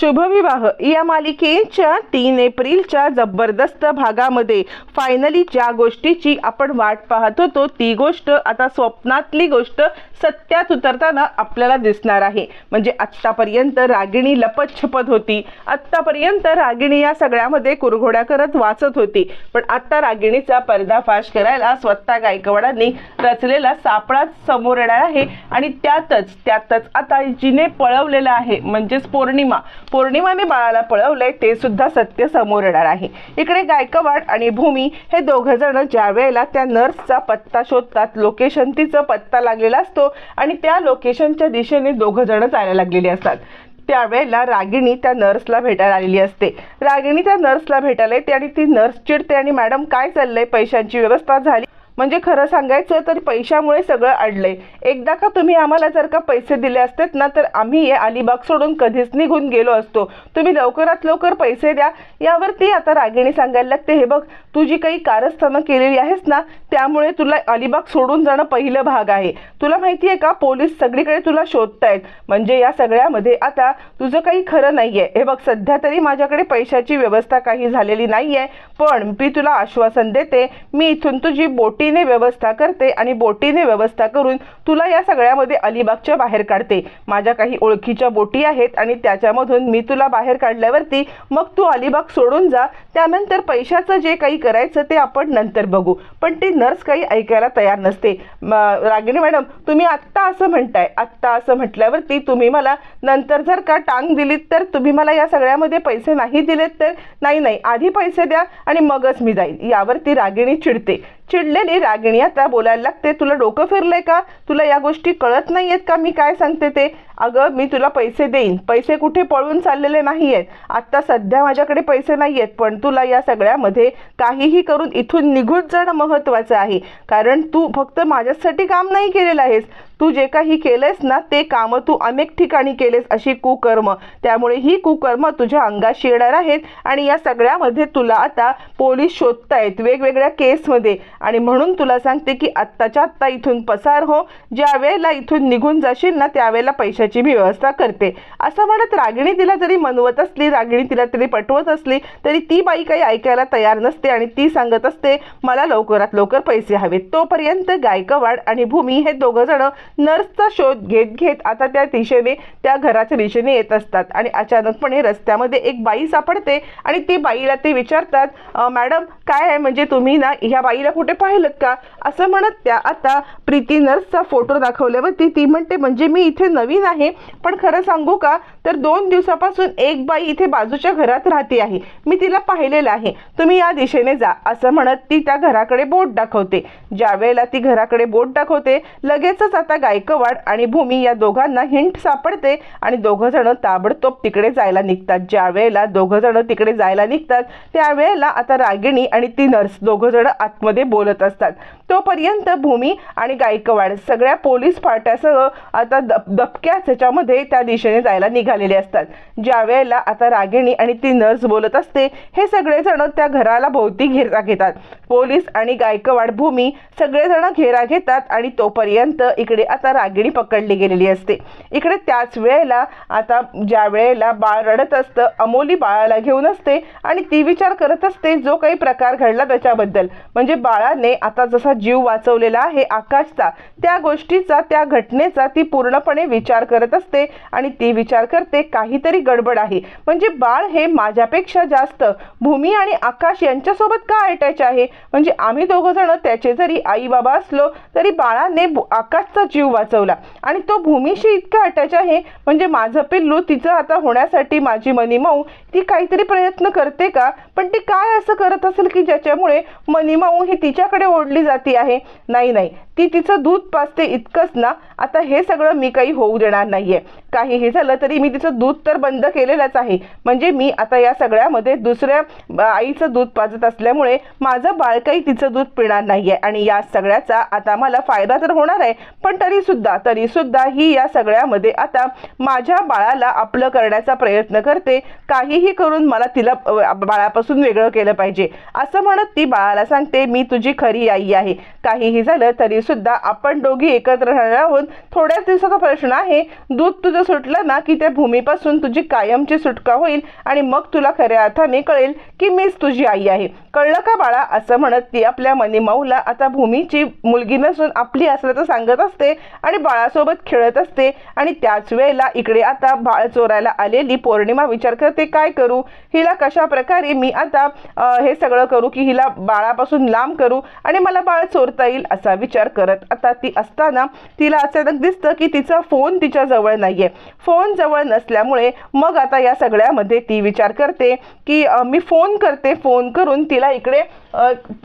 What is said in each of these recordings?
शुभविवाह. या मालिकेच्या तीन एप्रिलच्या जबरदस्त भागामध्ये फायनली ज्या गोष्टीची आपण वाट पाहत होतो ती गोष्ट आता स्वप्नातली गोष्ट सत्यात उतरताना आपल्याला दिसणार आहे. म्हणजे आत्तापर्यंत रागिणी लपत छपत होती. आत्तापर्यंत रागिणी या सगळ्यामध्ये कुरघोड्या करत वाचत होती. पण आत्ता रागिणीचा पर्दाफाश करायला स्वतः गायकवाडांनी रचलेला सापळाच समोर येणार आहे. आणि त्यातच त्यातच आता जिने पळवलेलं आहे म्हणजेच पौर्णिमा. पौर्णिमाने बाळाला पळवलंय ते सुद्धा सत्य समोर येणार आहे. इकडे गायकवाड आणि भूमी हे दोघ जण ज्या वेळेला त्या नर्सचा पत्ता शोधतात लोकेशन तिचा पत्ता लागलेला असतो आणि त्या लोकेशनच्या दिशेने दोघ जण जायला लागलेली असतात. त्यावेळेला रागिणी त्या नर्सला भेटायला आलेली असते. रागिणी त्या नर्सला भेटायला येते आणि ती नर्स चिडते आणि मॅडम काय चाललंय? पैशांची व्यवस्था झाली म्हणजे खरं सांगायचं तर पैशामुळे सगळं अडलंय. एकदा का तुम्ही आम्हाला जर का पैसे दिले असतेत ना तर आम्ही हे अलिबाग सोडून कधीच निघून गेलो असतो. तुम्ही लवकरात लवकर पैसे द्या. यावरती आता रागिणी सांगायला लागते हे बघ तू जी काही कारस्थानं केलेली आहेस ना त्यामुळे तुला अलिबाग सोडून जाणं पहिलं भाग आहे. तुला माहिती आहे का पोलीस सगळीकडे तुला शोधतायत. म्हणजे या सगळ्यामध्ये आता तुझं काही खरं नाहीये. हे बघ सध्या तरी माझ्याकडे पैशाची व्यवस्था काही झालेली नाहीये पण मी तुला आश्वासन देते. मी इथून तुझी बोटी बोटीने व्यवस्था करते आणि बोटीने व्यवस्था करून तुला या सगळ्यामध्ये अलिबागच्या बाहेर काढते. माझ्या काही ओळखीच्या बोटी आहेत आणि त्याच्यामधून मी तुला बाहेर काढल्यावरती मग तू अलिबाग सोडून जा. त्यानंतर पैशाचं जे काही करायचं ते आपण नंतर बघू. पण ती नर्स काही ऐकायला तयार नसते. रागिणी मॅडम तुम्ही आत्ता असं म्हणताय. आत्ता असं म्हटल्यावरती तुम्ही मला नंतर जर का टांग दिलीत तर तुम्ही मला या सगळ्यामध्ये पैसे नाही दिलेत तर? नाही नाही. आधी पैसे द्या आणि मगच मी जाईन. यावरती रागिणी चिडते. चिडलेली रागिणी आता बोलायला लागते तुला डोकं फिरलंय का? तुला या गोष्टी कळत नाही आहेत का? मी काय सांगते ते? अगं मी तुला पैसे देईन. पैसे कुठे पळून चाललेले नाही आहेत आत्ता सध्या माझ्याकडे पैसे नाही आहेत पण तुला या सगळ्यामध्ये काहीही करून इथून निघून जाणं महत्त्वाचं आहे. कारण तू फक्त माझ्यासाठी काम नाही केलेलं आहेस. तू जे काही केलेस ना ते कामं तू अनेक ठिकाणी केलेस अशी कुकर्म. त्यामुळे ही कुकर्म तुझ्या अंगाशी येणार आहेत आणि या सगळ्यामध्ये तुला आता पोलीस शोधतायत वेगवेगळ्या केसमध्ये. आणि म्हणून तुला सांगते की आत्ताच्या आत्ता इथून पसार हो. ज्या वेळेला इथून निघून जाशील ना त्यावेळेला पैशाची मी व्यवस्था करते. असं म्हणत रागिणी तिला जरी मनवत असली रागिणी तिला तरी पटवत असली तरी ती बाई काही ऐकायला तयार नसते आणि ती सांगत असते मला लवकरात लवकर पैसे हवेत. तोपर्यंत गायकवाड आणि भूमी हे दोघं जण नर्सचा शोध घेत घेत आता त्या दिशेने त्या घराच्या दिशेने येत असतात आणि अचानकपणे रस्त्यामध्ये एक बाई सापडते आणि ती बाईला ते विचारतात मॅडम काय आहे? म्हणजे तुम्ही ना ह्या बाईला कुठे पाहिलं का? असं म्हणत त्या आता प्रीती नर्सचा फोटो दाखवल्यावरती ती म्हणते म्हणजे मी इथे नवीन आहे. आहे. पण खरं सांगू का तर दोन दिवसापासून एक बाई इथे बाजूच्या घरात राहते आहे. मी तिला पाहिलेलं आहे. तुम्ही या दिशेने जा असं म्हणत ती त्या घराकडे बोट दाखवते. ज्यावेळेला ती घराकडे बोट दाखवते लगेचच आता गायकवाड आणि भूमी या दोघांना हिंट सापडते आणि दोघं जण ताबडतोब तिकडे जायला निघतात. ज्या वेळेला दोघं जण तिकडे जायला निघतात त्यावेळेला आता रागिणी आणि ती नर्स दोघं जण आतमध्ये बोलत असतात. तोपर्यंत भूमी आणि गायकवाड सगळ्या पोलीस फाट्यासह आता दप दबक्याच ह्याच्यामध्ये त्या दिशेने जायला झालेले असतात. ज्या वेळेला आता रागिणी आणि ती नर्स बोलत असते हे सगळेजण त्या घराला भोवती घेरा घेतात. पोलीस आणि गायकवाड भूमी सगळेजण घेरा घेतात आणि तोपर्यंत इकडे आता रागिणी पकडली गेलेली असते. इकडे त्याच वेळेला आता ज्या वेळेला बाळ रडत असतं अमोली बाळाला घेऊन असते आणि ती विचार करत असते जो काही प्रकार घडला त्याच्याबद्दल. म्हणजे बाळाने आता जसा जीव वाचवलेला आहे आकाशचा त्या गोष्टीचा त्या घटनेचा ती पूर्णपणे विचार करत असते आणि ती विचार करते काहीतरी गडबड आहे. म्हणजे बाळ हे माझ्यापेक्षा जास्त भूमी आणि आकाश यांच्यासोबत का अटॅच आहे? म्हणजे आम्ही दोघं जण त्याचे जरी आई बाबा असलो तरी बाळाने भू- आकाशचा जीव वाचवला. आणि तो भूमीशी इतका अटॅच आहे म्हणजे माझं पिल्लू तिचं आता होण्यासाठी माझी मनीमाऊ ती काहीतरी प्रयत्न करते का? पण ती काय असं करत असेल की ज्याच्यामुळे मनीमाऊ ही तिच्याकडे ओढली जाती आहे? नाही नाही. ती तिचं दूध पाजते इतकंच ना. आता हे सगळं मी काही होऊ देणार नाहीये. काहीही झालं तरी मी मी तिचं दूध तर बंद केलेलंच आहे. म्हणजे मी आता या सगळ्यामध्ये दुसऱ्या आईचं दूध पाजत असल्यामुळे माझं बाळ काही तिचं दूध पिणार नाही आहे आणि या सगळ्याचा आता मला फायदा तर होणार आहे पण तरीसुद्धा तरीसुद्धा ही या सगळ्यामध्ये आता माझ्या बाळाला आपलं करण्याचा प्रयत्न करते. काहीही करून मला तिला बाळापासून वेगळं केलं पाहिजे. असं म्हणत ती बाळाला सांगते मी तुझी खरी आई आहे. काहीही झालं तरीसुद्धा आपण दोघी एकत्र राहणार आहोत थोड्याच दिवसाचा प्रश्न आहे. दूध तुझं सुटलं ना की त्या भूमीपासून तुझी कायमची सुटका होईल आणि मग तुला खऱ्या अर्थाने कळेल की मीच तुझी आई आहे. कळलं का बाळा? असं म्हणत ती आपल्या मनीमाऊला आता भूमीची मुलगी नसून आपली असल्याचं सांगत असते आणि बाळासोबत खेळत असते. आणि त्याच वेळेला इकडे आता बाळ चोरायला आलेली पौर्णिमा विचार करते काय करू? हिला कशा प्रकारे मी आता हे सगळं करू की हिला बाळापासून लांब करू आणि मला बाळ चोरता येईल? असा विचार करत आता ती असताना तिला अचानक दिसतं की तिचा फोन तिच्या जवळ नाहीये. फोन जवळ नसल्यामुळे मग आता या सगळ्यामध्ये ती विचार करते की मी फोन करते फोन करून तिला इकडे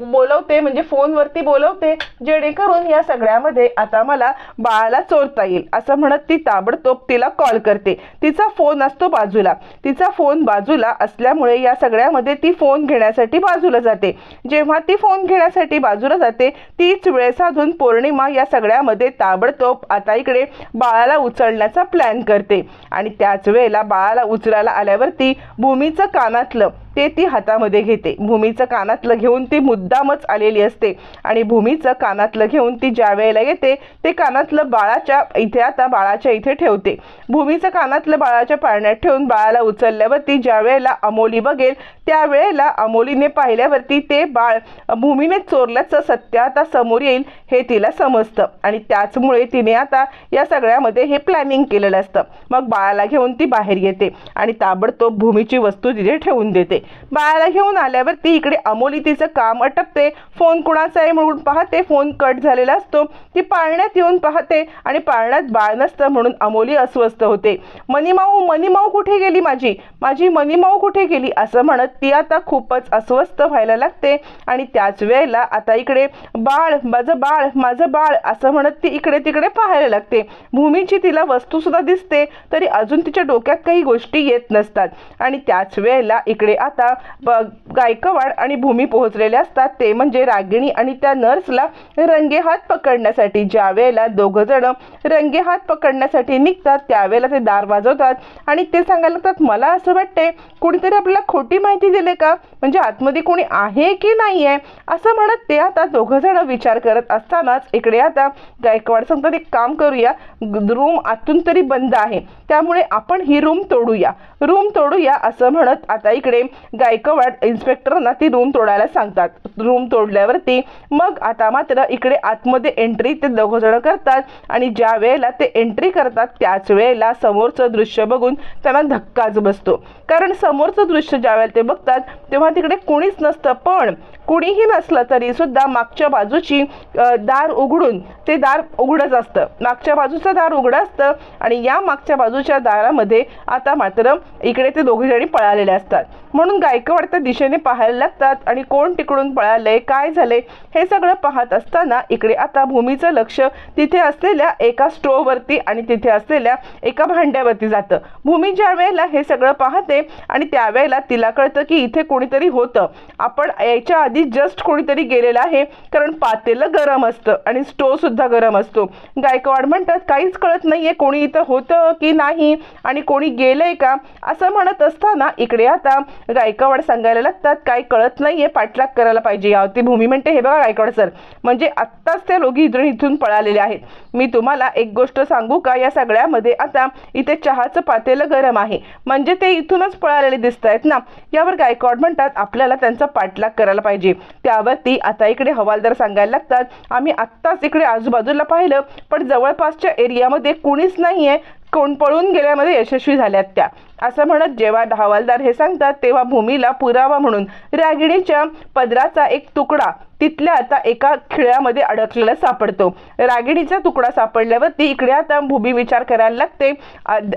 बोलवते म्हणजे फोनवरती बोलवते जेणेकरून या सगळ्यामध्ये आता मला बाळाला चोरता येईल. असं म्हणत ती ताबडतोब तिला कॉल करते. तिचा फोन असतो बाजूला. तिचा फोन बाजूला असल्यामुळे या सगळ्यामध्ये ती फोन घेण्यासाठी बाजूला जाते. जेव्हा ती फोन घेण्यासाठी बाजूला जाते तीच वेळ साधून पौर्णिमा या सगळ्यामध्ये ताबडतोब आता इकडे बाळाला उचलण्याचा प्लॅन करते. आणि त्याच वेळेला बाळाला उचलायला आल्यावरती भूमीचं कानातलं ते ती हातामध्ये घेते. भूमीचं कानातलं घेऊन ती मुद्दामच आलेली असते. आणि भूमीचं कानातलं घेऊन ती ज्या वेळेला येते ते कानातलं बाळाच्या इथे आता बाळाच्या इथे ठेवते. भूमीचं कानातलं बाळाच्या पाळण्यात ठेवून बाळाला उचलल्यावरती ज्या वेळेला अमोली बघेल त्यावेळेला अमोलीने पाहिल्यावरती ते बाळ भूमीने चोरल्याचं सत्य आता समोर येईल हे तिला समजतं. आणि त्याचमुळे तिने आता या सगळ्यामध्ये हे प्लॅनिंग केलेलं असतं. मग बाळाला घेऊन ती बाहेर येते आणि ताबडतोब भूमीची वस्तू तिथे ठेवून देते. बाळाला घेऊन आल्यावर ती इकडे अमोली तिचं काम अटकते. फोन कुणाचा आहे म्हणून पाहते. फोन कट झालेला असतो. ती पाळण्यात येऊन पाहते आणि पाळण्यात बाळ नसतं म्हणून अमोली अस्वस्थ होते. मनीमाऊ मनीमाऊ कुठे गेली माझी? माझी मनीमाऊ कुठे गेली? असं म्हणत ती आता खूपच अस्वस्थ व्हायला लागते. आणि त्याच वेळेला आता इकडे बाळ माझं बाळ माझं बाळ असं म्हणत ती इकडे तिकडे पाहायला लागते. भूमीची तिला वस्तूसुद्धा दिसते तरी अजून तिच्या डोक्यात काही गोष्टी येत नसतात. आणि त्याच वेळेला इकडे आता ब- गायकवाड आणि भूमी पोहोचलेले असतात. ते म्हणजे रागिणी आणि त्या नर्सला रंगेहात पकडण्यासाठी. ज्या वेळेला दोघं जण रंगेहात पकडण्यासाठी निघतात त्यावेळेला ते दार वाजवतात. आणि ते सांगायला लागतात मला असं वाटते कुणीतरी आपल्याला खोटी माहिती दिली का? म्हणजे आतमध्ये कोणी आहे की नाही आहे असं म्हणत ते आता दोघं जण विचार करत असतानाच इकडे आता गायकवाड सांगतात एक काम करूया. रूम आतून तरी बंद आहे. त्यामुळे आपण ही रूम तोडूया. रूम तोडूया असं म्हणत आता इकडे गायकवाड इन्स्पेक्टरना ती रूम तोडायला सांगतात. रूम तोडल्यावरती मग आता मात्र इकडे आतमध्ये एंट्री ते दोघंजणं करतात आणि ज्या वेळेला ते एंट्री करतात त्याच वेळेला समोरचं दृश्य बघून त्यांना धक्काच बसतो. कारण समोरचं दृश्य ज्या वेळेला ते बघतात तेव्हा तिकडे कोणीच नसतं. पण कुणीही नसलं तरी सुद्धा मागच्या बाजूची दार उघडून ते दार उघडच असतं. मागच्या बाजूचं दार उघडं असतं आणि या मागच्या बाजूच्या दारामध्ये आता मात्र इकडे ते दोघे जणी पळालेले असतात. म्हणून गायकवाड त्या दिशेने पाहायला लागतात आणि कोण तिकडून पळालंय काय झालंय हे सगळं पाहत असताना इकडे आता भूमीचं लक्ष तिथे असलेल्या एका स्टोवरती आणि तिथे असलेल्या एका भांड्यावरती जातं. भूमी ज्या वेळेला हे सगळं पाहते आणि त्यावेळेला तिला कळतं की इथे कोणीतरी होतं. आपण याच्या आधी जस्ट कोणीतरी गेलेलं आहे कारण पातेलं गरम असतं आणि स्टोवसुद्धा गरम असतो. गायकवाड म्हणतात काहीच कळत नाहीये कोणी इथं होतं की नाही आणि कोणी गेलंय का? असं म्हणत असताना इकडे आता गायकवाड सांगायला लागतात काही कळत नाहीये पाठलाग करायला पाहिजे. यावरती भूमी म्हणते हे बघा गायकवाड सर म्हणजे आत्ताच त्या लोघी इथून इथून पळालेले आहेत. मी तुम्हाला एक गोष्ट सांगू का? या सगळ्यामध्ये आता इथे चहाचं पातेलं गरम आहे. म्हणजे ते इथूनच पळालेले दिसत आहेत ना? यावर गायकवाड म्हणतात आपल्याला त्यांचा पाठलाग करायला पाहिजे. त्यावरती आता इकडे हवालदार सांगायला लागतात आम्ही आत्ताच इकडे आजूबाजूला पाहिलं पण जवळपासच्या एरियामध्ये कुणीच नाही आहे कोण पळून गेल्यामध्ये यशस्वी झाल्यात त्या. असं म्हणत जेव्हा हवालदार हे सांगतात तेव्हा भूमीला पुरावा म्हणून रागिणीच्या पदराचा एक तुकडा तिथल्या आता एका खिळ्यामध्ये अडकलेला सापडतो. रागिणीचा तुकडा सापडल्यावरती इकडे आता भूमी विचार करायला लागते.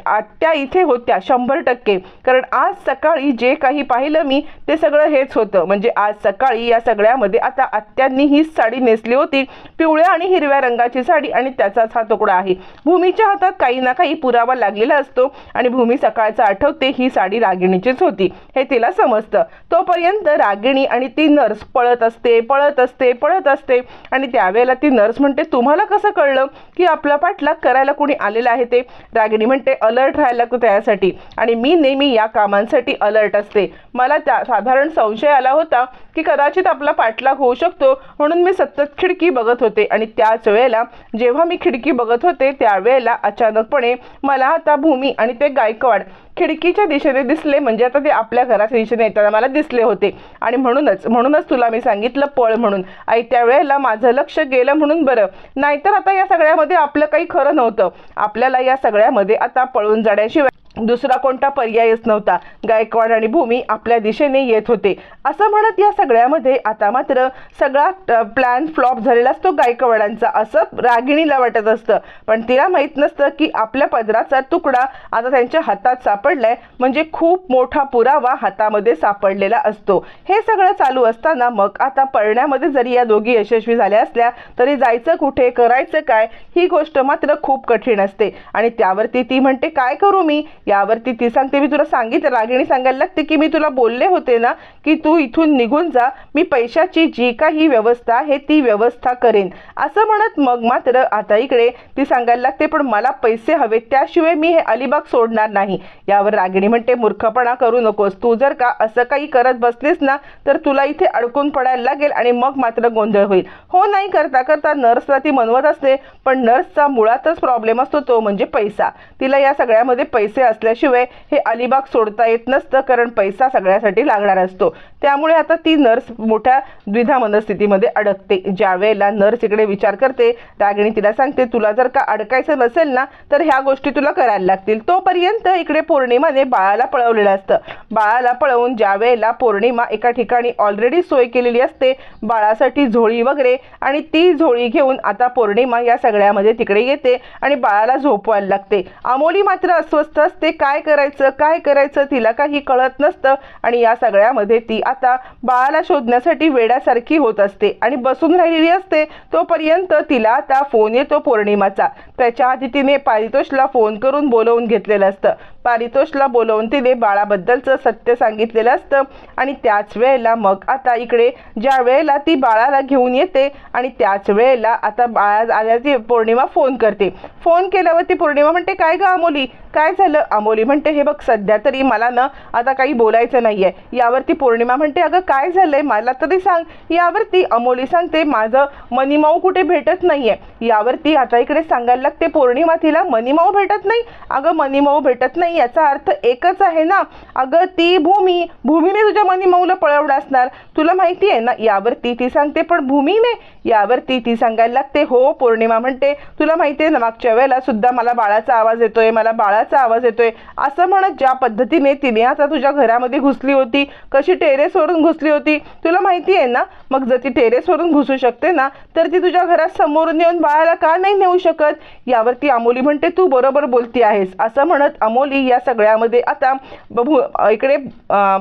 आत्या इथे होत्या शंभर टक्के. कारण आज सकाळी जे काही पाहिलं मी ते सगळं हेच होतं. म्हणजे आज सकाळी या सगळ्यामध्ये आता आत्यांनी हीच साडी नेसली होती. पिवळ्या आणि हिरव्या रंगाची साडी आणि त्याचाच हा तुकडा आहे. भूमीच्या हातात काही ना काही पुरावा लागलेला असतो आणि भूमी सकाळचा आठवते ही साडी रागिणीचीच होती. हे तिला समजतं. तोपर्यंत रागिणी आणि ती नर्स पळत असते पळत असते पळत असते. आणि त्यावेळेला ती नर्स म्हणते तुम्हाला कसं कळलं की आपला पाठलाग करायला कोणी आलेलं आहे ते? रागिणी म्हणते अलर्ट राहायला लागतो त्यासाठी. आणि मी नेहमी या कामांसाठी अलर्ट असते. मला त्या साधारण संशय आला होता की कदाचित आपला पाठलाग होऊ शकतो म्हणून मी सतत खिडकी बघत होते. आणि त्याच वेळेला जेव्हा मी खिडकी बघत होते त्यावेळेला अचानकपणे मला आता भूमी आणि ते गायकवाड खिडकीच्या दिशेने दिसले म्हणजे आता ते आपल्या घराच्या दिशेने येताना मला दिसले होते. आणि म्हणूनच म्हणूनच तुला मी सांगितलं पळ म्हणून. आई त्यावेळेला माझं लक्ष गेलं म्हणून बरं. नाहीतर आता या सगळ्यामध्ये आपलं काही खरं नव्हतं. आपल्याला या सगळ्यामध्ये आता पळून जाण्याशिवाय दुसरा कोणता पर्यायच नव्हता. गायकवाड आणि भूमी आपल्या दिशेने येत होते. असं म्हणत या सगळ्यामध्ये आता मात्र सगळा प्लॅन फ्लॉप झालेला असतो गायकवाडांचा. असं रागिणीला वाटत असतं. पण तिला माहीत नसतं की आपल्या पदराचा तुकडा आता त्यांच्या हातात सापडलाय. म्हणजे खूप मोठा पुरावा हातामध्ये सापडलेला असतो. हे सगळं चालू असताना मग आता पळण्यामध्ये जरी या दोघी यशस्वी झाल्या असल्या तरी जायचं कुठे करायचं काय ही गोष्ट मात्र खूप कठीण असते. आणि त्यावरती ती म्हणते काय करू मी? यावरती ती सांगते मी तुला सांगितलं रागिणी सांगायला लागते की मी तुला बोलले होते ना की तू इथून निघून जा मी पैशाची जी काही व्यवस्था आहे ती व्यवस्था करेन. असं म्हणत मग मात्र आता इकडे ती सांगायला लागते पण मला पैसे हवे त्याशिवाय मी हे अलिबाग सोडणार नाही. यावर रागिणी म्हणते मूर्खपणा करू नकोस तू जर का असं काही करत बसलीस ना तर तुला इथे अडकून पडायला लागेल आणि मग मात्र गोंधळ होईल. हो नाही करता करता नर्सला ती म्हणवत असते पण नर्सचा मुळातच प्रॉब्लेम असतो तो म्हणजे पैसा. तिला या सगळ्यामध्ये पैसे असल्याशिवाय हे अलिबाग सोडता येत नसतं कारण पैसा सगळ्यासाठी लागणार असतो. त्यामुळे आता ती नर्स मोठ्या द्विधा मनस्थितीमध्ये अडकते. ज्या वेळेला नर्स इकडे विचार करते रागिणी तिला सांगते तुला जर का अडकायचं नसेल ना तर ह्या गोष्टी तुला करायला लागतील. तोपर्यंत इकडे पौर्णिमाने बाळाला पळवलेलं असतं. बाळाला पळवून ज्या वेळेला पौर्णिमा एका ठिकाणी ऑलरेडी सोय केलेली असते बाळासाठी झोळी वगैरे आणि ती झोळी घेऊन आता पौर्णिमा या सगळ्यामध्ये तिकडे येते आणि बाळाला झोपवायला लागते. अमोली मात्र अस्वस्थ असते. काय करायचं काय करायचं तिला काही कळत नसतं आणि या सगळ्यामध्ये ती आता बाळाला शोधण्यासाठी वेड्यासारखी होत असते आणि बसून राहिलेली असते. तोपर्यंत तिला आता फोन येतो पौर्णिमाचा. त्याच्या आधी तिने पारितोषला फोन करून बोलवून घेतलेलं असतं. पारितोषला बोलवून तिने बाळाबद्दलचं सत्य सांगितलेलं असतं. आणि त्याच वेळेला मग आता इकडे ज्या वेळेला ती बाळाला घेऊन येते आणि त्याच वेळेला आता बाळा आल्या ती पौर्णिमा फोन करते. फोन केल्यावर ती पौर्णिमा म्हणते काय गं अमोली? काय झालं? अमोली म्हणते हे बघ सध्या तरी मला ना आता काही बोलायचं नाही आहे यावरती पौर्णिमा म्हणते अगं काय झालंय? मला तरी सांग. यावरती अमोली सांगते माझं मनीमाऊ कुठे भेटत नाही आहे यावरती आता इकडे सांगायला लागते पौर्णिमा तिला मनीमाऊ भेटत नाही? अगं मनीमाऊ भेटत नाही. याचा अर्थ एकच आहे ना? अगं ती भूमी भूमीने तुझ्या मनी मौलं पळवलं असणार. तुला माहिती आहे ना यावरती ती सांगते पण भूमीने? यावरती ती सांगायला लागते. हो पौर्णिमा म्हणते. तुला माहिती आहे ना मागच्या वेळेला सुद्धा मला बाळाचा आवाज येतोय मला बाळाचा आवाज येतोय. असं म्हणत ज्या पद्धतीने तिने आता तुझ्या घरामध्ये घुसली होती कशी टेरेसवरून घुसली होती तुला माहिती आहे ना? मग जर ती टेरेसवरून घुसू शकते ना तर ती तुझ्या घरात समोरून येऊन बाळाला का नाही नेऊ शकत? यावरती अमोली म्हणते तू बरोबर बोलती आहेस. असं म्हणत अमोली या सगळ्यामध्ये आता बघू इकडे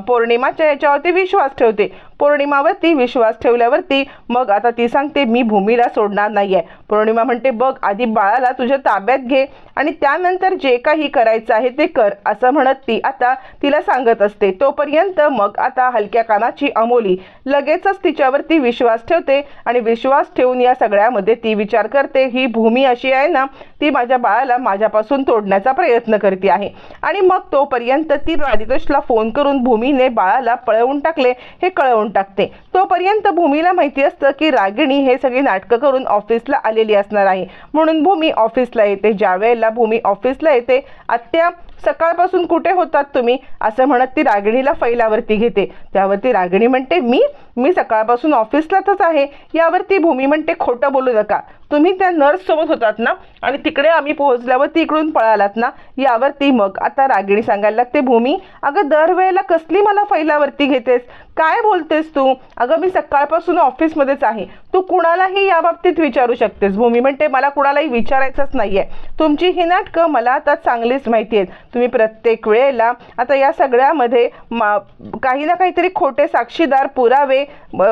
पौर्णिमाच्या याच्यावरती विश्वास ठेवते. पौर्णिमावरती विश्वास ठेवल्यावरती मग आता ती सांगते मी भूमीला सोडणार नाही आहे पौर्णिमा म्हणते बघ आधी बाळाला तुझ्या ताब्यात घे आणि त्यानंतर जे काही करायचं आहे ते कर असं म्हणत ती आता तिला सांगत असते. तोपर्यंत मग आता हलक्या कानाची अमोली लगेचच तिच्यावरती विश्वास ठेवते आणि विश्वास ठेवून या सगळ्यामध्ये ती विचार करते ही भूमी अशी आहे ना ती माझ्या बाळाला माझ्यापासून तोडण्याचा प्रयत्न करते आहे. आणि मग तोपर्यंत ती राधितोषला फोन करून भूमीने बाळाला पळवून टाकले हे कळवून टाकते. तोपर्यंत भूमीला माहिती असतं की रागिणी हे सगळी नाटकं करून ऑफिसला आले आलेली असणार आहे. म्हणून भूमी ऑफिसला येते. ज्या वेळेला भूमी ऑफिसला येते आत्या सकाळपासून कुठे होतात तुम्ही? असं म्हणत ती रागिणीला फैलावरती घेते. त्यावरती रागिणी म्हणते मी? मी सकाळपासून ऑफिसलाच आहे. यावरती भूमी म्हणते खोटं बोलू नका. तुम्ही त्या नर्ससोबत होतात ना? आणि तिकडे आम्ही पोहोचल्यावर ती इकडून पळालात ना? यावरती मग आता रागिणी सांगायला लागते भूमी अगं दरवेळेला कसली मला फैलावरती घेतेस? काय बोलतेस तू? अगं मी सकाळपासून ऑफिसमध्येच आहे. तू कुणालाही या बाबतीत विचारू शकतेस. भूमी म्हणते मला कुणालाही विचारायचंच नाही आहे तुमची ही नाटकं मला आता चांगलीच माहिती आहेत. तुम्ही प्रत्येक वेळेला आता या सगळ्यामध्ये मा काही ना काहीतरी खोटे साक्षीदार पुरावे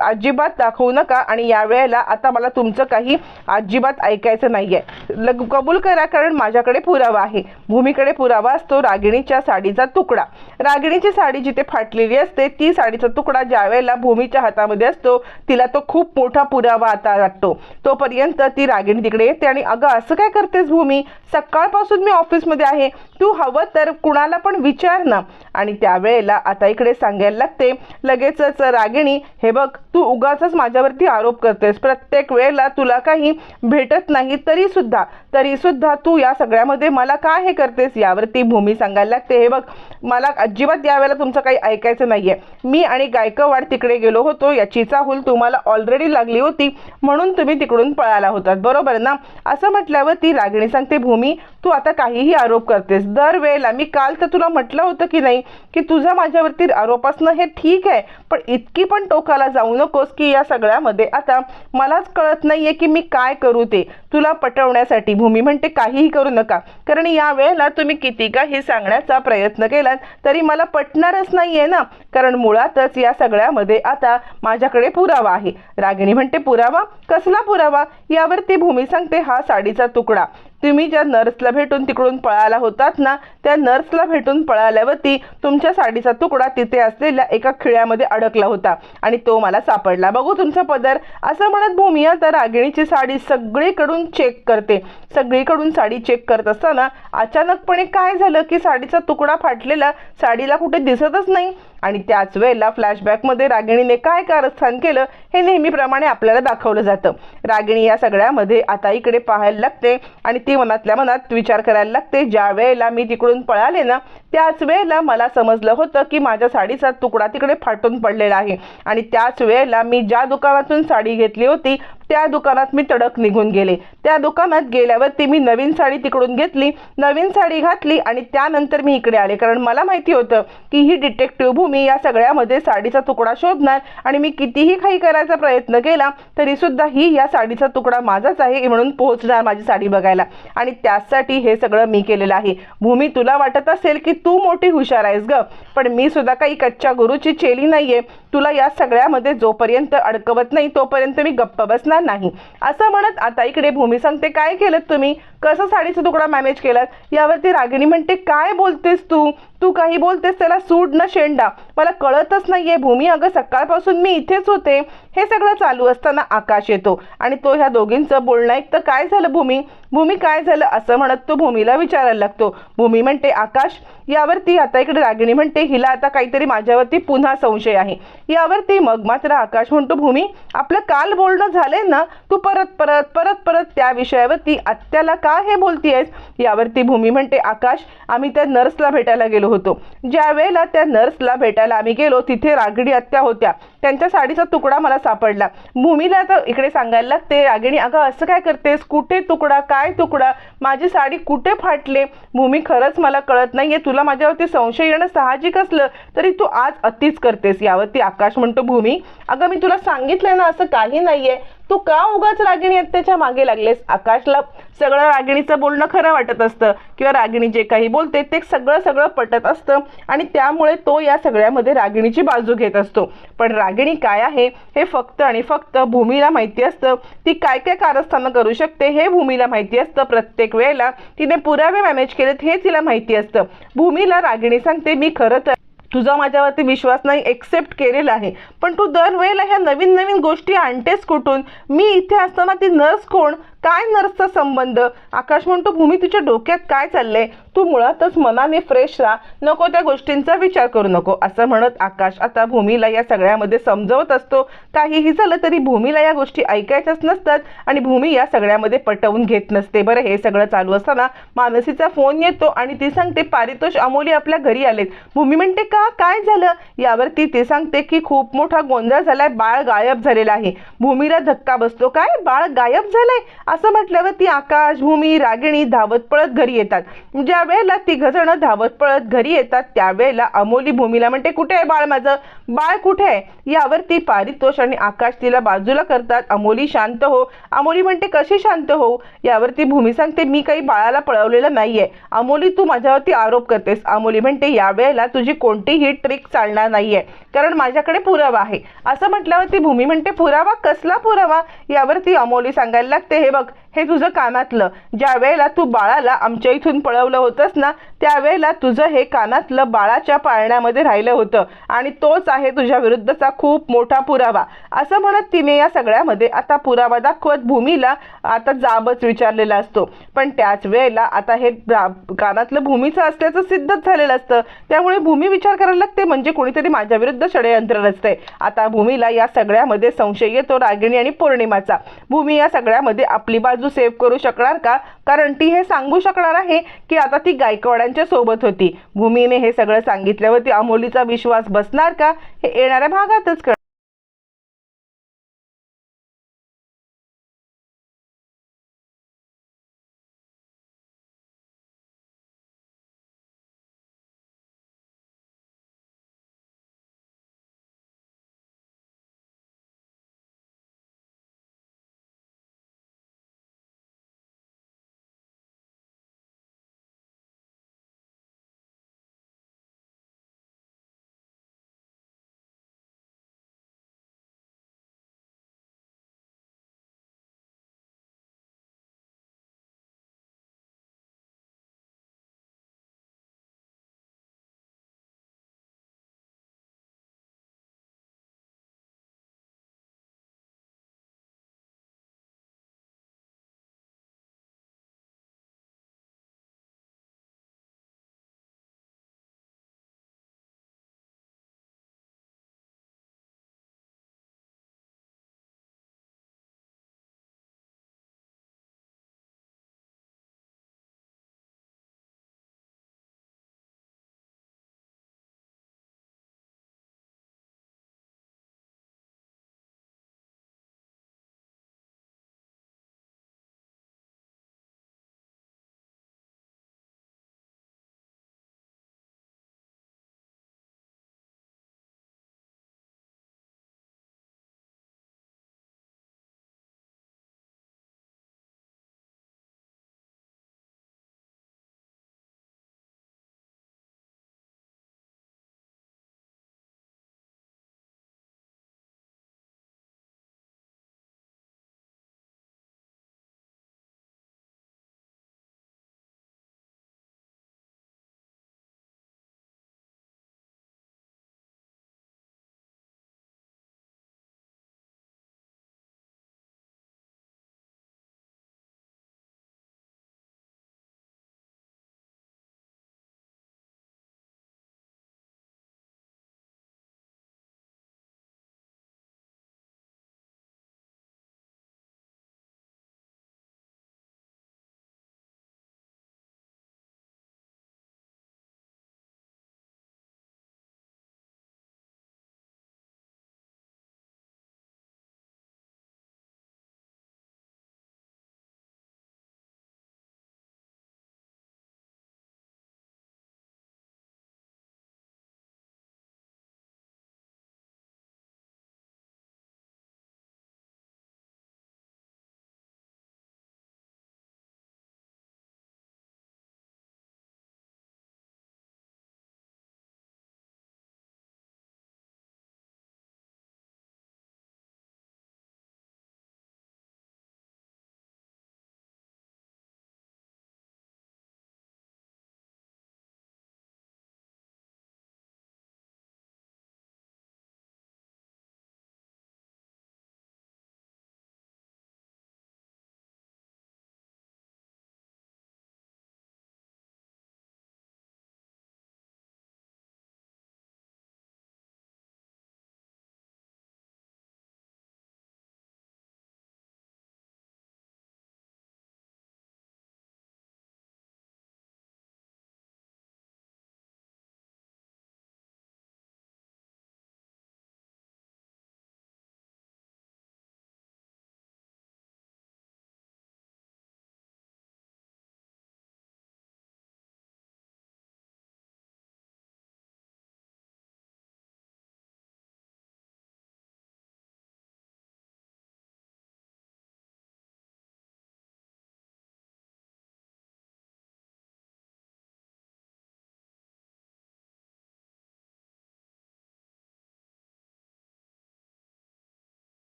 अजिबात दाखवू नका आणि या वेळेला आता मला तुमचं काही अजिबात ऐकायचं नाही लग कबूल करा कारण माझ्याकडे पुरावा आहे. भूमीकडे पुरावा असतो रागिणीच्या साडीचा तुकडा. रागिणीची साडी जिथे फाटलेली असते ती साडीचा तुकडा ज्या वेळेला भूमीच्या हातामध्ये असतो तिला तो खूप मोठा पुरावा आता वाटतो. तोपर्यंत ती रागिणी तिकडे येते आणि अगं असं काय करतेस भूमी? सकाळपासून मी ऑफिसमध्ये आहे. तू हवं तर कुणाला पण विचार ना. आणि त्यावेळेला आता इकडे सांगायला लागते. लगेचच रागिणी हे बघ तू उगाच माझ्यावरती आरोप करतेस. प्रत्येक वेळेला तुला काही भेटत नाही तरी सुद्धा. तरी सुद्धा तू या सगळ्यामध्ये मला का हे करतेस? यावरती भूमी सांगायला लागते हे बघ मला अजिबात यावेळेला तुमचं काही ऐकायचं नाही आहे मी आणि गायकवाड तिकडे गेलो होतो. याची चाहूल तुम्हाला ऑलरेडी लागली होती. म्हणून तुम्ही तिकडून पळाला होतात. बरोबर ना? असं म्हटल्यावर ती रागिणी सांगते भूमी तू आता काहीही आरोप करतेस. दरवेळेला मी काल तर तुला म्हटलं होतं की नाही की तुझा माझ्यावरती आरोप असणं हे ठीक आहे पण इतकी पण टोकाला जाऊ नकोस की या सगळ्यामध्ये. आता मलाच कळत नाहीये की मी काय करू ते. तुला पटवण्यासाठी भूमी म्हणते काहीही करू नका. कारण या वेळेला तुम्ही किती का हे सांगण्याचा प्रयत्न केलात तरी मला पटणारच नाहीये ना. कारण मुळातच या सगळ्यामध्ये आता माझ्याकडे पुरावा आहे. रागिणी म्हणते पुरावा? कसला पुरावा? यावरती भूमी सांगते हा साडीचा तुकडा. तुम्ही ज्या नर्सला भेटून तिकडून पळाला होतात ना त्या नर्सला भेटून पळाल्यावरती तुमच्या साडीचा तुकडा तिथे असलेल्या एका खिळ्यामध्ये अडकला होता आणि तो मला सापडला. बघू तुमचा पदर. असं म्हणत भूमी आता रागिणीची साडी सगळीकडून चेक करते. सगळीकडून साडी चेक करत असताना अचानकपणे काय झालं की साडीचा तुकडा फाटलेला साडीला कुठे दिसतच नाही? आणि त्याच वेळेला फ्लॅशबॅकमध्ये रागिणीने काय कारस्थान केलं हे नेहमीप्रमाणे आपल्याला दाखवलं जातं. रागिणी या सगळ्यामध्ये आता इकडे पाहायला लागते आणि ती मनातल्या मनात विचार करायला लागते ज्या वेळेला मी तिकडून पळाले ना त्याच वेळेला मला समजलं होतं की माझ्या साडीचा तुकडा तिकडे फाटून पडलेला आहे. आणि त्याच वेळेला मी ज्या दुकानातून साडी घेतली होती त्या दुकानात मी तडक निघून गेले. त्या दुकानात गेल्यावरती मी नवीन साडी तिकडून घेतली. नवीन साडी घातली आणि त्यानंतर मी इकडे आले. कारण मला माहिती होतं की ही डिटेक्टिव्ह भूमी या सगळ्यामध्ये साडीचा तुकडा शोधणार आणि मी कितीही काही करायचा प्रयत्न केला तरीसुद्धा ही या साडीचा तुकडा माझाच आहे म्हणून पोहोचणार माझी साडी बघायला. आणि त्यासाठी हे सगळं मी केलेलं आहे. भूमी तुला वाटत असेल की तू मोठी हुशार आहेस ग पण मी सुद्धा काही कच्च्या गुरुची चेली नाहीये. तुला या सगळ्यामध्ये जोपर्यंत अडकवत नाही तोपर्यंत मी गप्प बसणार नाही. असं म्हणत आता इकडे भूमी सांगते काय केलं तुम्ही? कसं साडीचा तुकडा मॅनेज केलात? यावरती रागिणी म्हणते काय बोलतेस तू? तू काही बोलतेस त्याला सूड न शेंडा. मला कळतच नाहीये भूमी. अगं सकाळपासून मी इथेच होते. हे सगळं चालू असताना आकाश येतो. आणि तो ह्या दोघींचं बोलणं ऐकतं. काय झालं भूमी? भूमी काय झालं? असं म्हणत तो भूमीला विचारायला लागतो. भूमी म्हणते आकाश यावरती आता इकडे रागिणी म्हणते हिला आता काहीतरी माझ्यावरती पुन्हा संशय आहे. यावरती मग मात्र आकाश म्हणतो भूमी आपलं काल बोलणं झालंय ना? तू परत परत परत परत त्या विषयावरती आत्याला का हे बोलतीयस? यावरती भूमी म्हणते आकाश आम्ही त्या नर्सला भेटायला गेलो होतो. ज्या वेळेला त्या नर्सला भेटायला आम्ही गेलो तिथे रागडी आत्या होत्या. त्यांच्या साडीचा तुकडा मला सापडला. भूमीला आता इकडे सांगायला लागते रागिणी अगं असं काय करतेस? कुठे तुकडा? काय तुकडा? माझी साडी कुठे फाटले? भूमी खरंच मला कळत नाहीये. तुला माझ्यावरती संशय येणं साहजिक असलं तरी तू आज अतिच करतेस यावरती आकाश म्हणतो भूमी. अगं मी तुला सांगितलंय ना असं काही नाहीये. तू का उगाच रागिणी त्याच्यामागे लागलेस? आकाशला सगळं रागिणीचं बोलणं खरं वाटत असतं किंवा रागिणी जे काही बोलते ते सगळं सगळं पटत असतं आणि त्यामुळे तो या सगळ्यामध्ये रागिणीची बाजू घेत असतो. पण रागिणी काय आहे हे फक्त आणि फक्त भूमीला माहिती असतं. ती काय काय कारस्थानं करू शकते हे भूमीला माहिती असतं. प्रत्येक वेळेला तिने पुरावे मॅनेज केलेत हे तिला माहिती असतं. भूमीला रागिणी सांगते मी खरं तर तुझा माझ्यावरती विश्वास नाही एक्सेप्ट केलेला आहे. पण तू दरवेळेला ह्या नवीन नवीन गोष्टी आणतेस कुठून? मी इथे असताना ती नर्स कोण? काय नर्सचा संबंध? आकाश म्हणतो भूमी तुझ्या डोक्यात काय चाललंय? तू मुळातच मनाने फ्रेश राहा. नको त्या गोष्टींचा विचार करू नको. असं म्हणत आकाश आता भूमीला या सगळ्यामध्ये समजवत असतो. काहीही झालं तरी भूमीला या गोष्टी ऐकायच्याच नसतात आणि भूमी या सगळ्यामध्ये पटवून घेत नसते. बरं हे सगळं चालू असताना मानसीचा फोन येतो आणि ती सांगते पारितोष अमोली आपल्या घरी आलेत. भूमी म्हणते का? काय झालं? यावरती ती सांगते की खूप मोठा गोंधळ झालाय बाळ गायब झालेला आहे. भूमीला धक्का बसतो काय? बाळ गायब झालंय? असं म्हटल्यावर ती आकाश भूमी रागिणी धावत पळत घरी येतात. म्हणजे वेळेला ती धावत पळत घरी येतात त्यावेळेला अमोली भूमीला म्हणते कुठे आहे बाळ माझं? बाळ कुठे आहे? यावरती पारितोष आणि आकाश तिला बाजूला करतात. अमोली शांत हो. अमोली म्हणते कशी शांत हो? यावरती भूमी सांगते मी काही बाळाला पळवलेलं नाहीये. अमोली तू माझ्यावरती आरोप करतेस. अमोली म्हणते यावेळेला तुझी कोणतीही ट्रिक चालणार नाहीये. कारण माझ्याकडे पुरावा आहे. असं म्हटल्यावरती भूमी म्हणते पुरावा? कसला पुरावा? यावरती अमोली सांगायला लागते हे बघ हे तुझं कानातलं. ज्या वेळेला तू बाळाला आमच्या इथून पळवलं होतंस ना त्यावेळेला तुझं हे कानातलं बाळाच्या पाळण्यामध्ये राहिलं होतं. आणि तोच आहे तुझ्या विरुद्धचा खूप मोठा पुरावा. असं म्हणत तिने या सगळ्यामध्ये आता पुरावा दाखवत भूमीला आता जाबच विचारलेला असतो. पण त्याच वेळेला आता हे कानातलं भूमीचं असल्याचं सिद्धच झालेलं असतं. त्यामुळे भूमी विचार करायला लागते म्हणजे कोणीतरी माझ्या विरुद्ध षडयंत्र रचते आता भूमीला या सगळ्यामध्ये संशय येतो रागिणी आणि पौर्णिमाचा. भूमी या सगळ्यामध्ये आपली बाजू सेव्ह करू शकणार का? कारण ती हे सांगू शकणार आहे की आता ती गायकवाडांच्या सोबत होती. भूमीने हे सगळं सांगितल्यावरती अमोलीचा विश्वास बसणार का? हे येणाऱ्या भागातच कळ